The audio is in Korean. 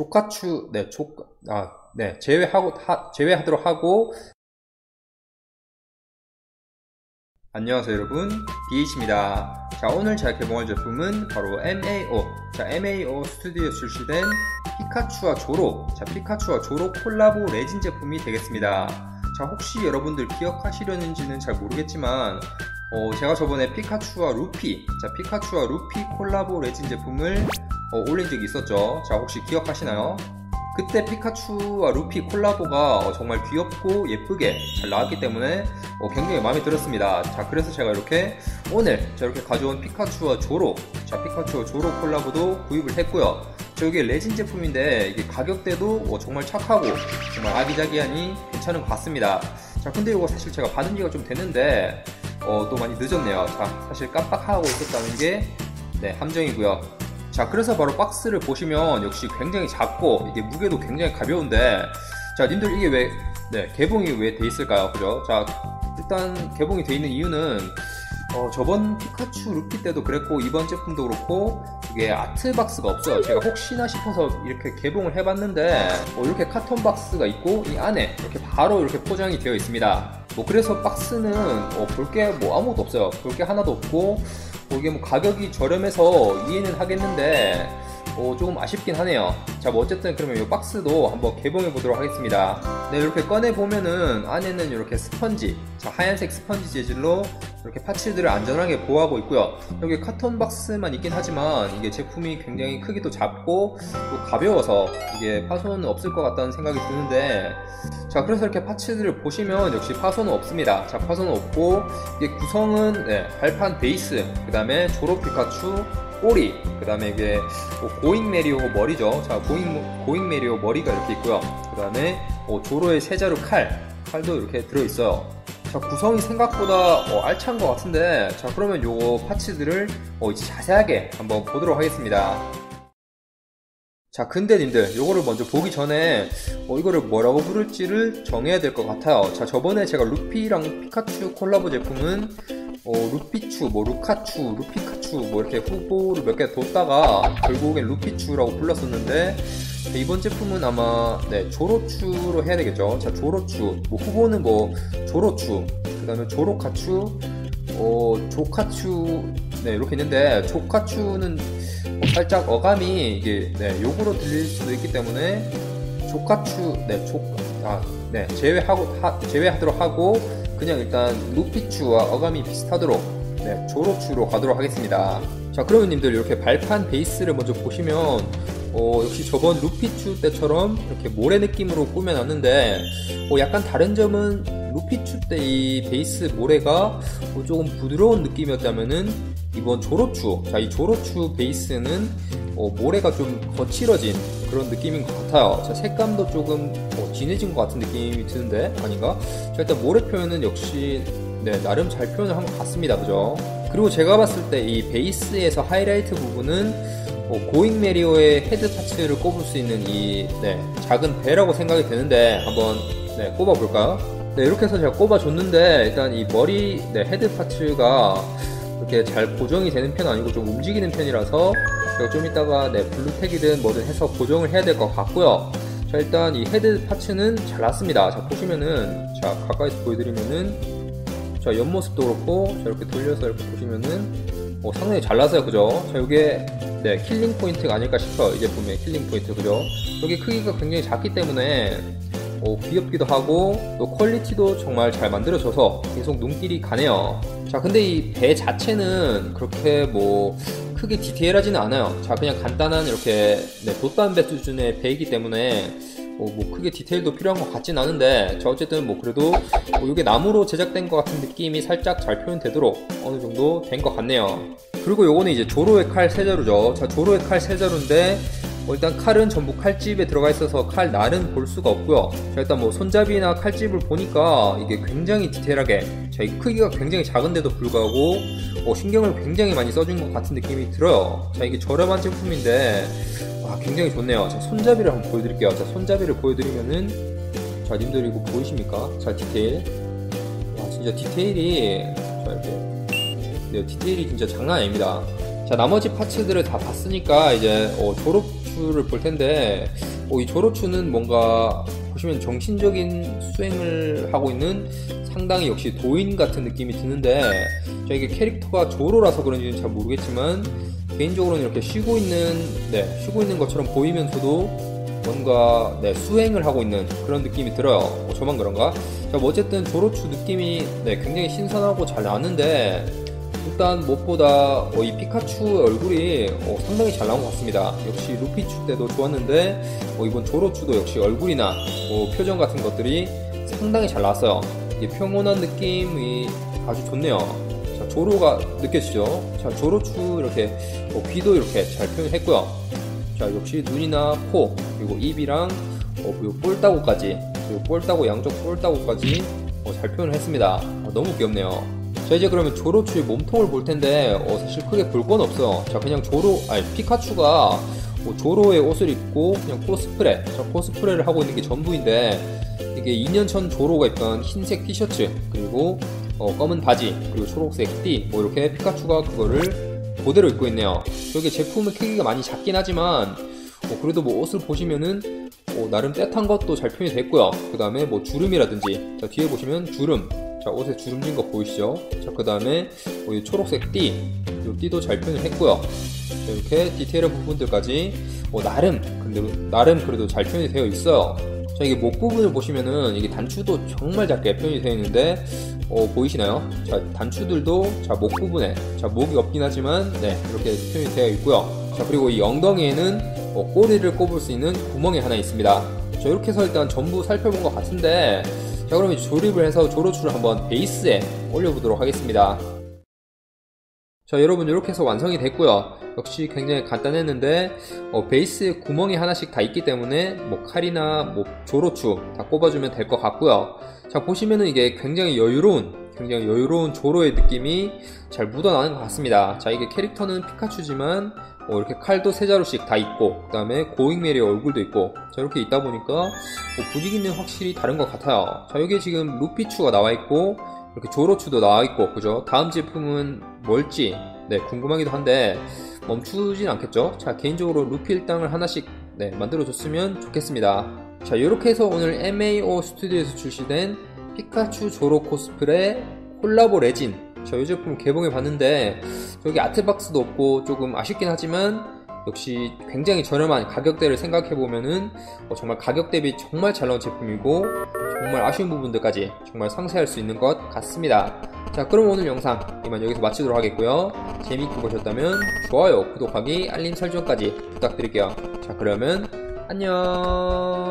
조카추, 네, 조, 아, 네, 제외하고, 하, 제외하도록 하고, 안녕하세요 여러분. BH입니다. 자 오늘 제가 개봉할 제품은 바로 MAO 자 MAO 스튜디오 출시된 피카츄와 조로 자 피카츄와 조로 콜라보 레진 제품이 되겠습니다. 자 혹시 여러분들 기억하시려는지는 잘 모르겠지만 어, 제가 저번에 피카츄와 루피 자 피카츄와 루피 콜라보 레진 제품을 어, 올린 적이 있었죠 자 혹시 기억하시나요? 그때 피카츄와 루피 콜라보가 어, 정말 귀엽고 예쁘게 잘 나왔기 때문에 어, 굉장히 마음에 들었습니다. 자, 그래서 제가 이렇게 오늘 저렇게 가져온 피카츄와 조로, 자, 피카츄와 조로 콜라보도 구입을 했고요. 저 이게 레진 제품인데 이게 가격대도 어, 정말 착하고 정말 아기자기하니 괜찮은 것 같습니다. 자, 근데 이거 사실 제가 받은 지가 좀 됐는데 어, 또 많이 늦었네요. 자, 사실 깜빡하고 있었다는 게 네, 함정이고요. 자 그래서 바로 박스를 보시면 역시 굉장히 작고 이게 무게도 굉장히 가벼운데 자 님들 이게 왜 네, 개봉이 왜 돼 있을까요? 그죠? 자 일단 개봉이 돼 있는 이유는 어, 저번 피카츄 루피 때도 그랬고 이번 제품도 그렇고 이게 아트 박스가 없어요. 제가 혹시나 싶어서 이렇게 개봉을 해봤는데 어, 이렇게 카톤 박스가 있고 이 안에 이렇게 바로 이렇게 포장이 되어 있습니다 뭐 그래서 박스는 어, 볼게 뭐 아무것도 없어요. 볼 게 하나도 없고 뭐 이게 뭐 가격이 저렴해서 이해는 하겠는데 어, 조금 아쉽긴 하네요. 자, 뭐 어쨌든 그러면 이 박스도 한번 개봉해 보도록 하겠습니다. 네, 이렇게 꺼내 보면은 안에는 이렇게 스펀지, 자, 하얀색 스펀지 재질로 이렇게 파츠들을 안전하게 보호하고 있고요. 여기 카톤 박스만 있긴 하지만 이게 제품이 굉장히 크기도 작고 또 가벼워서 이게 파손은 없을 것 같다는 생각이 드는데 자, 그래서 이렇게 파츠들을 보시면 역시 파손은 없습니다. 자, 파손은 없고 이게 구성은 네, 발판 베이스, 그 다음에 졸업 피카츄, 꼬리, 그 다음에 이게 뭐 고잉 메리오 머리죠. 자, 고잉, 고잉 메리오 머리가 이렇게 있고요. 그 다음에 어, 조로의 세자루 칼, 칼도 이렇게 들어있어요. 자, 구성이 생각보다 어, 알찬 것 같은데, 자, 그러면 요거 파츠들을 어, 이제 자세하게 한번 보도록 하겠습니다. 자, 근데 님들, 요거를 먼저 보기 전에, 어, 이거를 뭐라고 부를지를 정해야 될 것 같아요. 자, 저번에 제가 루피랑 피카츄 콜라보 제품은, 어, 루피츄, 뭐, 루카츄, 루피카츄, 뭐, 이렇게 후보를 몇 개 뒀다가, 결국엔 루피츄라고 불렀었는데, 이번 제품은 아마, 네, 조로츄로 해야 되겠죠. 자, 조로츄. 뭐, 후보는 뭐, 조로츄, 그 다음에 조로카츄, 어, 조카츄, 네, 이렇게 있는데, 조카츄는 어, 살짝 어감이 이게, 네, 욕으로 들릴 수도 있기 때문에, 조카츄, 네, 조, 아, 네, 제외하고, 하, 제외하도록 하고, 그냥 일단 루피츄와 어감이 비슷하도록 네, 조로츄로 가도록 하겠습니다. 자 그러면 님들 이렇게 발판 베이스를 먼저 보시면 어, 역시 저번 루피츄 때처럼 이렇게 모래 느낌으로 꾸며놨는데 어, 약간 다른 점은 루피츄 때이 베이스 모래가 어, 조금 부드러운 느낌이었다면은 이번 조로츄 자이 조로츄 베이스는 어, 모래가 좀 거칠어진 그런 느낌인 것 같아요. 자, 색감도 조금 어, 진해진 것 같은 느낌이 드는데 아닌가? 자, 일단 모래 표현은 역시 네, 나름 잘 표현을 한 것 같습니다. 그죠? 그리고 제가 봤을 때 이 베이스에서 하이라이트 부분은 어, 고잉 메리오의 헤드 파츠를 꼽을 수 있는 이 네, 작은 배라고 생각이 되는데 한번 네, 꼽아볼까요? 네, 이렇게 해서 제가 꼽아줬는데 일단 이 머리 네, 헤드 파츠가 이렇게 잘 고정이 되는 편은 아니고 좀 움직이는 편이라서 제가 좀 이따가 네, 블루텍이든 뭐든 해서 고정을 해야 될 것 같고요. 자 일단 이 헤드 파츠는 잘 났습니다. 자 보시면은 자 가까이서 보여드리면은 자 옆모습도 그렇고 자 이렇게 돌려서 이렇게 보시면은 어, 상당히 잘 나서요 그죠? 자 이게 네 킬링 포인트가 아닐까 싶어요 이 제품의 킬링 포인트 그죠? 여기 크기가 굉장히 작기 때문에 어, 귀엽기도 하고 또 퀄리티도 정말 잘 만들어져서 계속 눈길이 가네요 자 근데 이 배 자체는 그렇게 뭐 크게 디테일하지는 않아요. 자 그냥 간단한 이렇게 네, 돛담배 수준의 배이기 때문에 어, 뭐 크게 디테일도 필요한 것 같진 않은데 자 어쨌든 뭐 그래도 뭐 이게 나무로 제작된 것 같은 느낌이 살짝 잘 표현되도록 어느 정도 된 것 같네요. 그리고 요거는 이제 조로의 칼 세자루죠. 자 조로의 칼 세자루인데 뭐 일단 칼은 전부 칼집에 들어가 있어서 칼 날은 볼 수가 없고요. 자 일단 뭐 손잡이나 칼집을 보니까 이게 굉장히 디테일하게 자 이 크기가 굉장히 작은데도 불구하고 어, 신경을 굉장히 많이 써준 것 같은 느낌이 들어요. 자 이게 저렴한 제품인데 와 굉장히 좋네요. 자 손잡이를 한번 보여드릴게요. 자 손잡이를 보여드리면은 자 님들 이거 보이십니까? 자 디테일 와 진짜 디테일이 자 이렇게 네 디테일이 진짜 장난 아닙니다. 자 나머지 파츠들을 다 봤으니까 이제 어, 졸업 조로추를 볼 텐데 어, 이 조로추는 뭔가 보시면 정신적인 수행을 하고 있는 상당히 역시 도인 같은 느낌이 드는데 자 이게 캐릭터가 조로라서 그런지는 잘 모르겠지만 개인적으로는 이렇게 쉬고 있는 네 쉬고 있는 것처럼 보이면서도 뭔가 네, 수행을 하고 있는 그런 느낌이 들어요. 어, 저만 그런가? 자, 뭐 어쨌든 조로추 느낌이 네, 굉장히 신선하고 잘 나왔는데 일단 무엇보다 어, 이 피카츄 얼굴이 어, 상당히 잘 나온 것 같습니다. 역시 루피추 때도 좋았는데 어, 이번 조로추도 역시 얼굴이나 뭐 표정 같은 것들이 상당히 잘 나왔어요. 이 평온한 느낌이 아주 좋네요. 자, 조로가 느껴지죠? 자, 조로추 이렇게 어, 귀도 이렇게 잘 표현했고요. 자, 역시 눈이나 코, 그리고 입이랑 어, 그리고 볼따구까지, 그리고 볼따구, 양쪽 볼따구까지 어, 잘 표현을 했습니다. 아, 너무 귀엽네요. 자, 이제 그러면 조로추의 몸통을 볼 텐데, 어, 사실 크게 볼 건 없어요. 자, 그냥 조로, 아니, 피카츄가 뭐 조로의 옷을 입고 그냥 코스프레, 자, 코스프레를 하고 있는 게 전부인데, 이게 2년 전 조로가 입던 흰색 티셔츠, 그리고 어, 검은 바지, 그리고 초록색 띠, 뭐 이렇게 피카츄가 그거를 그대로 입고 있네요. 저게 제품은 크기가 많이 작긴 하지만 어, 그래도 뭐 옷을 보시면은 어, 나름 떼탄 것도 잘 표현이 됐고요. 그 다음에 뭐 주름이라든지 자 뒤에 보시면 주름 자 옷에 주름진 거 보이시죠? 자 그 다음에 뭐 초록색 띠, 이 띠도 잘 표현을 했고요. 자, 이렇게 디테일한 부분들까지 어, 나름 근데 나름 그래도 잘 표현이 되어 있어요. 자 이게 목 부분을 보시면은 이게 단추도 정말 작게 표현이 되어 있는데 어, 보이시나요? 자 단추들도 자 목 부분에 자 목이 없긴 하지만 네 이렇게 표현이 되어 있고요. 자 그리고 이 엉덩이에는 어, 꼬리를 꼽을 수 있는 구멍이 하나 있습니다. 자 이렇게 해서 일단 전부 살펴본 것 같은데 자 그러면 조립을 해서 조로추를 한번 베이스에 올려보도록 하겠습니다. 자 여러분 이렇게 해서 완성이 됐고요. 역시 굉장히 간단했는데 어, 베이스에 구멍이 하나씩 다 있기 때문에 뭐 칼이나 뭐 조로추 다 꼽아주면 될 것 같고요. 자 보시면은 이게 굉장히 여유로운 굉장히 여유로운 조로의 느낌이 잘 묻어나는 것 같습니다. 자 이게 캐릭터는 피카츄지만 어, 이렇게 칼도 세 자루씩 다 있고 그 다음에 고잉메리의 얼굴도 있고 자 이렇게 있다 보니까 뭐 분위기는 확실히 다른 것 같아요 자 여기에 지금 루피추가 나와 있고 이렇게 조로추도 나와 있고 그죠? 다음 제품은 뭘지 네 궁금하기도 한데 멈추진 않겠죠? 자 개인적으로 루피 일당을 하나씩 네 만들어줬으면 좋겠습니다. 자 이렇게 해서 오늘 MAO 스튜디오에서 출시된 피카츄 조로 코스프레 콜라보 레진 자이 제품 개봉해 봤는데 여기 아트박스도 없고 조금 아쉽긴 하지만 역시 굉장히 저렴한 가격대를 생각해 보면은 어, 정말 가격 대비 정말 잘 나온 제품이고 정말 아쉬운 부분들까지 정말 상세할 수 있는 것 같습니다. 자 그럼 오늘 영상 이만 여기서 마치도록 하겠고요. 재미있게 보셨다면 좋아요, 구독하기, 알림 설정까지 부탁드릴게요. 자 그러면 안녕